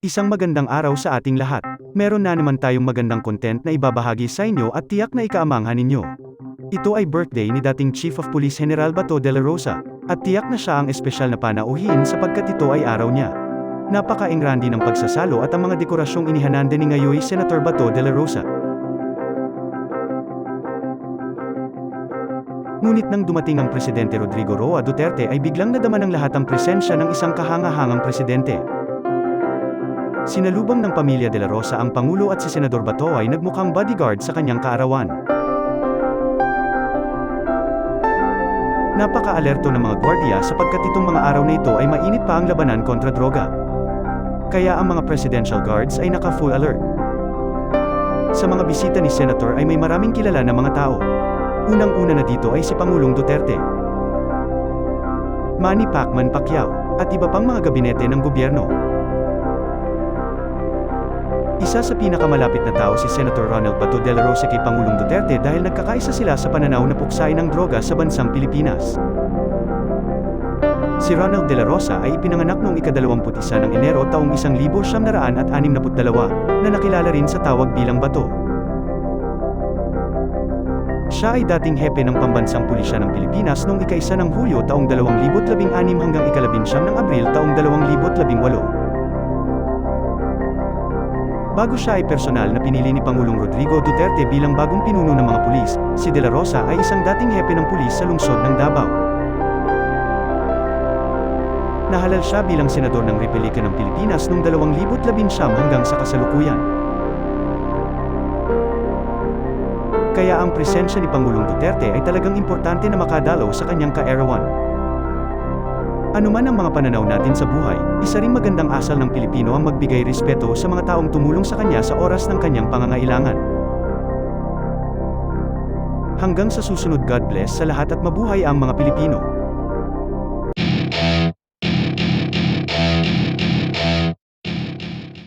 Isang magandang araw sa ating lahat. Meron na naman tayong magandang content na ibabahagi sa inyo at tiyak na ikaamanghan ninyo. Ito ay birthday ni dating Chief of Police General Bato de la Rosa, at tiyak na siya ang espesyal na panauhin sapagkat ito ay araw niya. Napaka-engrandi ng pagsasalo at ang mga dekorasyong inihananda ni ngayoy Senator Bato de la Rosa. Ngunit nang dumating ang Presidente Rodrigo Roa Duterte ay biglang nadama ng lahat ang presensya ng isang kahangahangang presidente. Sinalubong ng pamilya de la Rosa ang Pangulo at si Senador Bato ay nagmukhang bodyguard sa kanyang kaarawan. Napaka-alerto ng mga gwardiya sapagkat itong mga araw na ito ay mainit pa ang labanan kontra droga. Kaya ang mga presidential guards ay naka-full alert. Sa mga bisita ni Senator ay may maraming kilala na mga tao. Unang-una na dito ay si Pangulong Duterte. Manny Pacman Pacquiao, at iba pang mga gabinete ng gobyerno. Isa sa pinakamalapit na tao si Senator Ronald Bato de la Rosa kay Pangulong Duterte dahil nagkakaisa sila sa pananaw na puksain ng droga sa bansang Pilipinas. Si Ronald de la Rosa ay ipinanganak noong ikadalawamput-isa ng Enero taong 1962 na nakilala rin sa tawag bilang Bato. Siya ay dating hepe ng pambansang pulisya ng Pilipinas noong ikaisa ng Hulyo taong 2016 hanggang ikalabinsyam ng Abril taong 2018. Bago siya ay personal na pinili ni Pangulong Rodrigo Duterte bilang bagong pinuno ng mga pulis, si De La Rosa ay isang dating hepe ng pulis sa lungsod ng Davao. Nahalal siya bilang senador ng Republika ng Pilipinas noong 2019 hanggang sa kasalukuyan. Kaya ang presensya ni Pangulong Duterte ay talagang importante na makadalaw sa kanyang kaerawan. Ano man ang mga pananaw natin sa buhay, isa ring magandang asal ng Pilipino ang magbigay respeto sa mga taong tumulong sa kanya sa oras ng kanyang pangangailangan. Hanggang sa susunod God bless sa lahat at mabuhay ang mga Pilipino.